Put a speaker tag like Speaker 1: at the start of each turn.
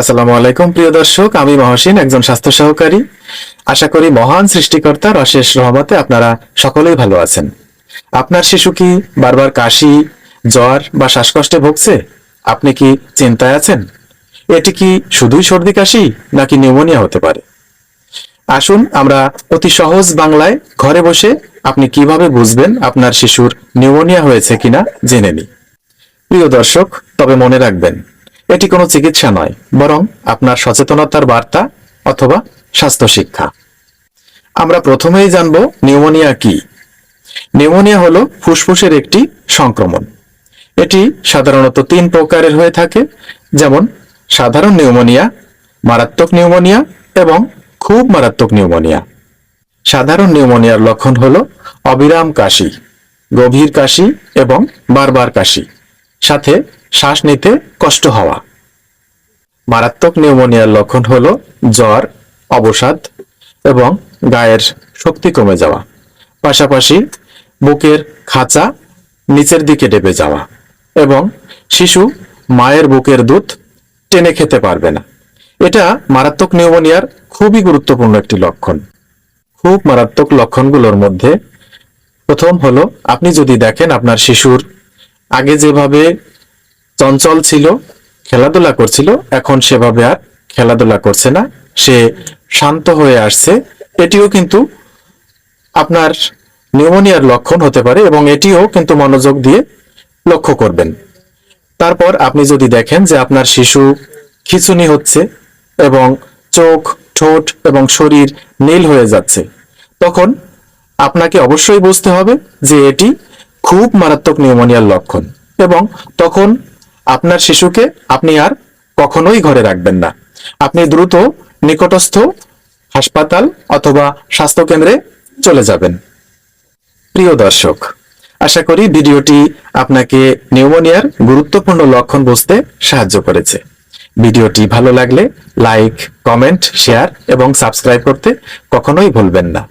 Speaker 1: আসসালামু আলাইকুম, প্রিয় দর্শক। আমি মহসিন, একজন স্বাস্থ্য সহকারী। আশা করি মহান সৃষ্টিকর্তার অশেষ রহমতে আপনারা সকলেই ভালো আছেন। আপনার শিশু কি বারবার কাশি, জ্বর বা শ্বাসকষ্টে ভুগছে? আপনি কি চিন্তায় আছেন? এটি কি শুধুই সর্দি কাশি নাকি নিউমোনিয়া হতে পারে? আসুন, আমরা অতি সহজ বাংলায় ঘরে বসে আপনি কীভাবে বুঝবেন আপনার শিশুর নিউমোনিয়া হয়েছে কিনা জেনে নিই। প্রিয় দর্শক, তবে মনে রাখবেন এটি কোনো চিকিৎসা নয়, বরং আপনার সচেতনতার বার্তা অথবা স্বাস্থ্য শিক্ষা আমরা প্রথমেই জানব নিউমোনিয়া কি। নিউমোনিয়া হলো ফুসফুসের একটি সংক্রমণ। এটি সাধারণত তিন প্রকারের হয়ে থাকে, যেমন সাধারণ নিউমোনিয়া, মারাত্মক নিউমোনিয়া এবং খুব মারাত্মক নিউমোনিয়া। সাধারণ নিউমোনিয়ার লক্ষণ হলো অবিরাম কাশি, গভীর কাশি এবং বারবার কাশি। সাথে শ্বাস নিতে কষ্ট হওয়া। মারাত্মক নিউমোনিয়ার লক্ষণ হল জ্বর, অবসাদ এবং গায়ের শক্তি কমে যাওয়া। পাশাপাশি বুকের খাঁচা নিচের দিকে ডেবে যাওয়া এবং শিশু মায়ের বুকের দুধ টেনে খেতে পারবে না। এটা মারাত্মক নিউমোনিয়ার খুবই গুরুত্বপূর্ণ একটি লক্ষণ। খুব মারাত্মক লক্ষণগুলোর মধ্যে প্রথম হলো, আপনি যদি দেখেন আপনার শিশুর আগে যেভাবে চঞ্চল ছিল, খেলাধুলা করছিল, এখন সেভাবে আর খেলাধুলা করছে না। সে শান্ত হয়ে আসছে। এটিও কিন্তু আপনার নিউমোনিয়ার লক্ষণ হতে পারে এবং এটিও কিন্তু মনোযোগ দিয়ে লক্ষ্য করবেন। তারপর আপনি যদি দেখেন যে আপনার শিশু খিচুনি হচ্ছে এবং চোখ, ঠোঁট এবং শরীর নীল হয়ে যাচ্ছে, তখন আপনাকে অবশ্যই বুঝতে হবে যে এটি খুব মারাত্মক নিউমোনিয়ার লক্ষণ এবং তখন আপনার শিশুকে আপনি আর কখনোই ঘরে রাখবেন না। আপনি দ্রুত নিকটস্থ হাসপাতাল অথবা স্বাস্থ্যকেন্দ্রে চলে যাবেন। প্রিয় দর্শক, আশা করি ভিডিওটি আপনাকে নিউমোনিয়ার গুরুত্বপূর্ণ লক্ষণ বুঝতে সাহায্য করেছে। ভিডিওটি ভালো লাগলে লাইক, কমেন্ট, শেয়ার এবং সাবস্ক্রাইব করতে কখনোই ভুলবেন না।